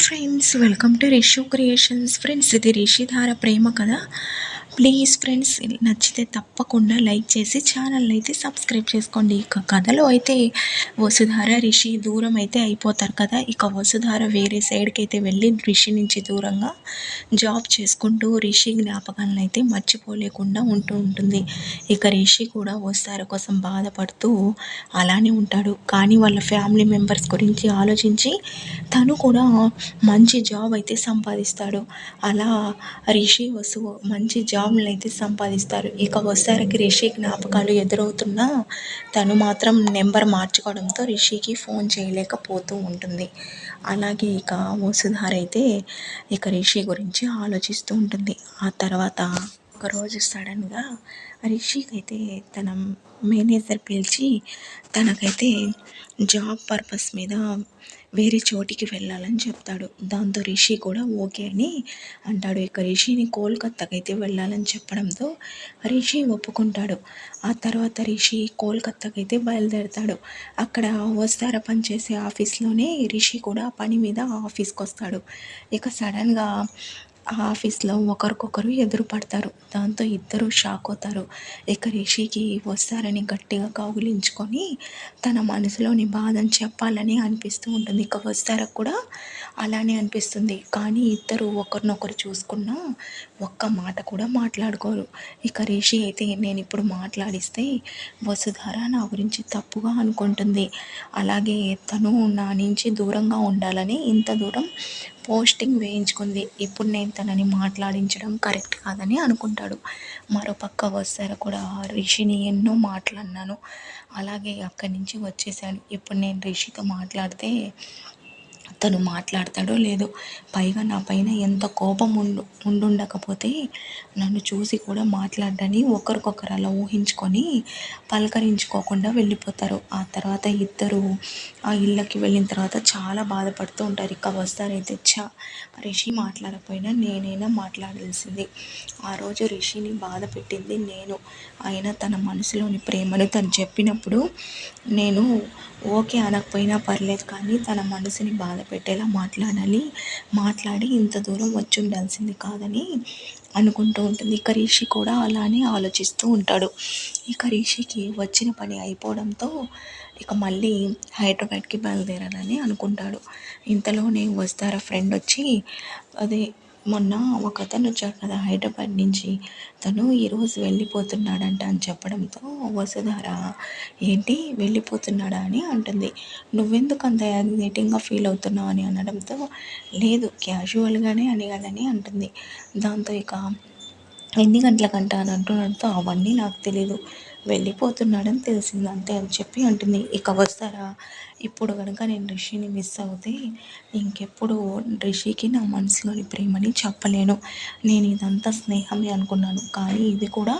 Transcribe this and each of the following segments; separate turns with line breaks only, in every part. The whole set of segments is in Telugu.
Friends welcome to Rishu creations friends ఇది రిషిధార ప్రేమ కథ. ప్లీజ్ ఫ్రెండ్స్ నచ్చితే తప్పకుండా లైక్ చేసి ఛానల్ అయితే సబ్స్క్రైబ్ చేసుకోండి. ఇక కథలో అయితే వసుధార రిషి దూరం అయితే అయిపోతారు కదా. ఇక వసుధార వేరే సైడ్కి అయితే వెళ్ళి రిషి నుంచి దూరంగా జాబ్ చేసుకుంటూ రిషి జ్ఞాపకాలను అయితే మర్చిపోలేకుండా ఉంటూ ఉంటుంది. ఇక రిషి కూడా వసుధార కోసం బాధపడుతూ అలానే ఉంటాడు. కానీ వాళ్ళ ఫ్యామిలీ మెంబర్స్ గురించి ఆలోచించి తను కూడా మంచి జాబ్ అయితే సంపాదిస్తాడు. అలా రిషి వసు మంచి జాబ్ జాబ్లు అయితే సంపాదిస్తారు. ఇక వస్తారకి రిషి జ్ఞాపకాలు ఎదురవుతున్నా తను మాత్రం నెంబర్ మార్చుకోవడంతో రిషికి ఫోన్ చేయలేకపోతూ ఉంటుంది. అలాగే ఇక వసుధార అయితే ఇక రిషి గురించి ఆలోచిస్తూ ఉంటుంది. ఆ తర్వాత ఒకరోజు సడన్గా రిషికి అయితే తన మేనేజర్ పిలిచి తనకైతే జాబ్ పర్పస్ మీద వేరే చోటికి వెళ్ళాలని చెప్తాడు. దాంతో రిషి కూడా ఓకే అని అంటాడు. ఇక రిషిని కోల్కత్తాకైతే వెళ్ళాలని చెప్పడంతో రిషి ఒప్పుకుంటాడు. ఆ తర్వాత రిషి కోల్కత్తాకైతే బయలుదేరతాడు. బయలుదేరుతాడు అక్కడ వస్తార పనిచేసే ఆఫీస్లోనే రిషి కూడా పని మీద ఆఫీస్కి వస్తాడు ఇక సడన్గా ఆఫీస్లో ఒకరికొకరు ఎదురు పడతారు. దాంతో ఇద్దరు షాక్ అవుతారు. ఇక రిషికి వస్తారని గట్టిగా కౌగిలించుకొని తన మనసులోని బాధను చెప్పాలని అనిపిస్తూ ఉంటుంది. ఇక వస్తారకు కూడా? అలానే అనిపిస్తుంది. కానీ ఇద్దరు ఒకరినొకరు చూసుకున్నా ఒక్క మాట కూడా మాట్లాడుకోరు. ఇక రిషి అయితే నేను ఇప్పుడు మాట్లాడిస్తే వసుధార నా గురించి తప్పుగా అనుకుంటుంది. అలాగే తను నా నుంచి దూరంగా ఉండాలని ఇంత దూరం పోస్టింగ్ వేయించుకుంది. ఇప్పుడు నేను తనని మాట్లాడించడం కరెక్ట్ కాదని అనుకుంటాడు. మరోపక్క వస్తారు కూడా రిషిని ఎన్నో మాట్లాడినాను అలాగే అక్కడి నుంచి వచ్చేసాను ఇప్పుడు నేను రిషితో మాట్లాడితే తను మాట్లాడతాడో లేదో పైగా నా పైన ఎంత కోపం ఉండు ఉండుండకపోతే నన్ను చూసి కూడా మాట్లాడని ఒకరికొకరు అలా ఊహించుకొని పలకరించుకోకుండా వెళ్ళిపోతారు. ఆ తర్వాత ఇద్దరు ఆ ఇళ్ళకి వెళ్ళిన తర్వాత చాలా బాధపడుతూ ఉంటారు. ఇక వస్తారైతే చా రిషి మాట్లాడకపోయినా నేనైనా మాట్లాడాల్సింది. ఆ రోజు రిషిని బాధ పెట్టింది నేను. ఆయన తన మనసులోని ప్రేమను తను చెప్పినప్పుడు నేను ఓకే అనకపోయినా పర్లేదు కానీ తన మనసుని బాధ పెట్టేలా మాట్లాడాలి. మాట్లాడి ఇంత దూరం వచ్చి ఉండాల్సింది కాదని అనుకుంటూ ఉంటుంది. ఇక రిషి కూడా అలానే ఆలోచిస్తూ ఉంటాడు. ఇక రిషికి వచ్చిన పని అయిపోవడంతో ఇక మళ్ళీ హైదరాబాద్కి బయలుదేరాలని అనుకుంటాడు. ఇంతలోనే వస్తారా ఫ్రెండ్ వచ్చి? అదే మొన్న ఒక అతను వచ్చాడు కదా హైదరాబాద్ నుంచి. తను ఈరోజు వెళ్ళిపోతున్నాడంట అని చెప్పడంతో వసుధార ఏంటి వెళ్ళిపోతున్నాడా అని అంటుంది. నువ్వెందుకు అంత యాగ్నేటింగ్గా ఫీల్ అవుతున్నావు? అని అనడంతో లేదు క్యాజువల్గానే అడిగాడని అంటుంది. దాంతో ఇక ఎన్ని గంటలకంట? అని అంటున్నాడంతో అవన్నీ నాకు తెలీదు. వెళ్ళిపోతున్నాడని తెలిసింది. అంతే అని చెప్పి అంటుంది. ఇక వస్తారా? ఇప్పుడు కనుక నేను రిషిని మిస్ అవుతే ఇంకెప్పుడు రిషికి నా మనసులోని ప్రేమని చెప్పలేను. నేను ఇదంతా స్నేహమే అనుకున్నాను. కానీ ఇది కూడా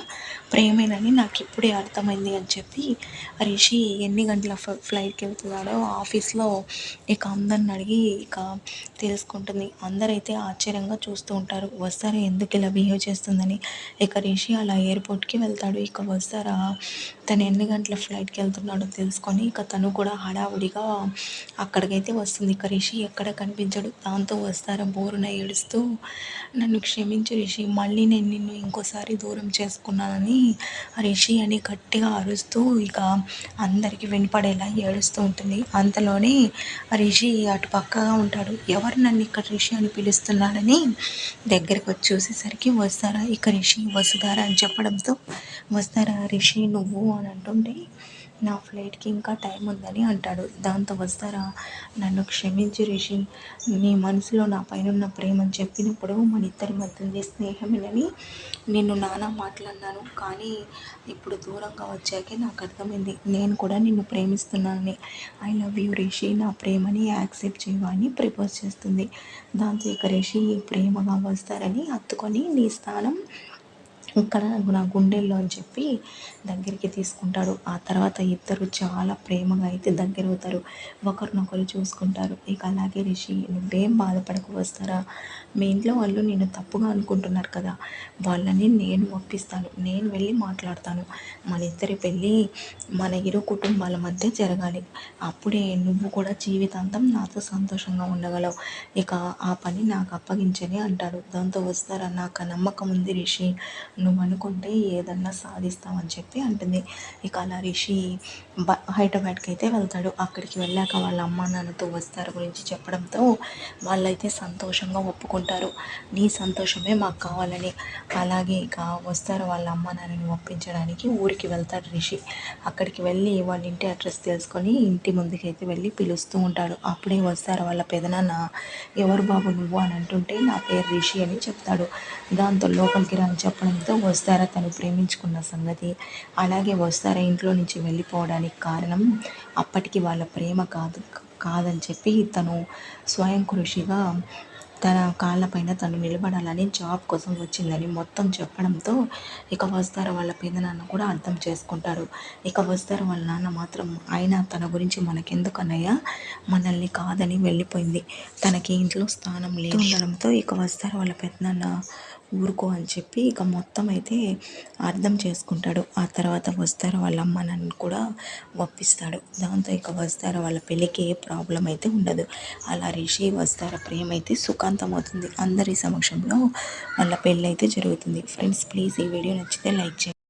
ప్రేమేనని నాకు ఇప్పుడే అర్థమైంది అని చెప్పి రిషి ఎన్ని గంటల ఫ్లైట్కి వెళ్తున్నాడో ఆఫీస్లో ఇక అందరిని అడిగి ఇక తెలుసుకుంటుంది. అందరైతే ఆశ్చర్యంగా చూస్తూ ఉంటారు. వస్తారా? ఎందుకు ఇలా బిహేవ్ చేస్తుందని? ఇక రిషి అలా ఎయిర్పోర్ట్కి వెళ్తాడు. ఇక వస్తారా? తను ఎన్ని గంటల ఫ్లైట్కి వెళ్తున్నాడో తెలుసుకొని ఇక తను కూడా హడావుడిగా అక్కడికైతే వస్తుంది. ఇక రిషి ఎక్కడ కనిపించడు. దాంతో వస్తారా బోరున ఏడుస్తూ నన్ను క్షమించు రిషి మళ్ళీ నేను నిన్ను ఇంకోసారి దూరం చేసుకున్నానని రిషి అని గట్టిగా అరుస్తూ ఇక అందరికీ వినపడేలా ఏడుస్తూ ఉంటుంది. అంతలోనే రిషి అటు పక్కగా ఉంటాడు. ఎవరు నన్ను ఇక్కడ రిషి అని పిలుస్తున్నాడని దగ్గరికి వచ్చి చూసేసరికి వస్తారా? ఇక రిషి వసుధారా అని చెప్పడంతో వస్తారా రిషి? నువ్వు అని అంటుంటే నా ఫ్లైట్కి ఇంకా టైం ఉందని అంటాడు. దాంతో వస్తారా? నన్ను క్షమించి రిషి. నీ మనసులో నా పైన ఉన్న ప్రేమని చెప్పినప్పుడు మన ఇద్దరి మధ్య స్నేహమేనని నిన్ను నానా మాట్లాడినాను. కానీ ఇప్పుడు దూరంగా వచ్చాకే నాకు అర్థమైంది. నేను కూడా నిన్ను ప్రేమిస్తున్నానని. I love you Rishi. నా ప్రేమని యాక్సెప్ట్ చేయవని ప్రపోజ్ చేస్తుంది. దాంతో ఇక రిషి ప్రేమగా వస్తారని హత్తుకొని నీ స్థానం ఇక్కడ నా గుండెల్లో అని చెప్పి దగ్గరికి తీసుకుంటాడు. ఆ తర్వాత ఇద్దరు చాలా ప్రేమగా అయితే దగ్గర అవుతారు. ఒకరినొకరు చూసుకుంటారు. ఇక అలాగే రిషి నువ్వేం బాధపడకు వస్తారా? మీ ఇంట్లో వాళ్ళు నేను తప్పుగా అనుకుంటున్నారు కదా. వాళ్ళని నేను ఒప్పిస్తాను. నేను వెళ్ళి మాట్లాడతాను. మన ఇద్దరి పెళ్ళి మన ఇరు కుటుంబాల మధ్య జరగాలి. అప్పుడే నువ్వు కూడా జీవితాంతం నాతో సంతోషంగా ఉండగలవు. ఇక ఆ పని నాకు అప్పగించని అంటాడు దాంతో వస్తారా నాకు నమ్మకం ఉంది రిషి. నువ్వు అనుకుంటే ఏదన్నా సాధిస్తావని చెప్పి అంటుంది. ఇక అలా రిషి బ హైదరాబాద్కి అయితే వెళ్తాడు. అక్కడికి వెళ్ళాక వాళ్ళ అమ్మ నాన్నతో వస్తారు గురించి చెప్పడంతో వాళ్ళైతే సంతోషంగా ఒప్పుకుంటారు. నీ సంతోషమే మాకు కావాలని. అలాగే ఇక వస్తారు వాళ్ళ అమ్మ నాన్నని ఒప్పించడానికి ఊరికి వెళ్తాడు రిషి. అక్కడికి వెళ్ళి వాళ్ళ ఇంటి అడ్రస్ తెలుసుకొని ఇంటి ముందుకైతే వెళ్ళి పిలుస్తూ ఉంటాడు. అప్పుడే వస్తారు వాళ్ళ పెదనాన్న. ఎవరు బాబు నువ్వు అని అంటుంటే నా పేరు రిషి అని చెప్తాడు. దాంతో లోపలికి రాని చెప్పడంతో వస్తారా తను ప్రేమించుకున్న సంగతి? అలాగే వస్తారా ఇంట్లో నుంచి వెళ్ళిపోవడానికి కారణం? అప్పటికి వాళ్ళ ప్రేమ కాదు కాదని చెప్పి తను స్వయం కృషిగా తన కాళ్ళపైన తను నిలబడాలని జాబ్ కోసం వచ్చిందని మొత్తం చెప్పడంతో ఇక వస్తారు వాళ్ళ పెదనాన్న కూడా అర్థం చేసుకుంటారు. ఇక వస్తారు వాళ్ళ నాన్న మాత్రం ఆయన తన గురించి మనకెందుకన్నయ్య? మనల్ని కాదని వెళ్ళిపోయింది. తనకి ఇంట్లో స్థానం లేదు. ఉండడంతో ఇక వస్తారు వాళ్ళ పెద్దనాన్న ఊరుకో అని చెప్పి ఇక మొత్తం అయితే అర్థం చేసుకుంటాడు. ఆ తర్వాత వస్తారు వాళ్ళ అమ్మ నన్ను కూడా ఒప్పిస్తాడు దాంతో ఇక వస్తారు వాళ్ళ పెళ్ళికి ఏ ప్రాబ్లం అయితే ఉండదు. అలా రిషి వస్తార ప్రేమ అయితే సుఖాంతం అవుతుంది. అందరి సమక్షంలో వాళ్ళ పెళ్ళి అయితే జరుగుతుంది. ఫ్రెండ్స్ ప్లీజ్ ఈ వీడియో నచ్చితే లైక్ చేయండి.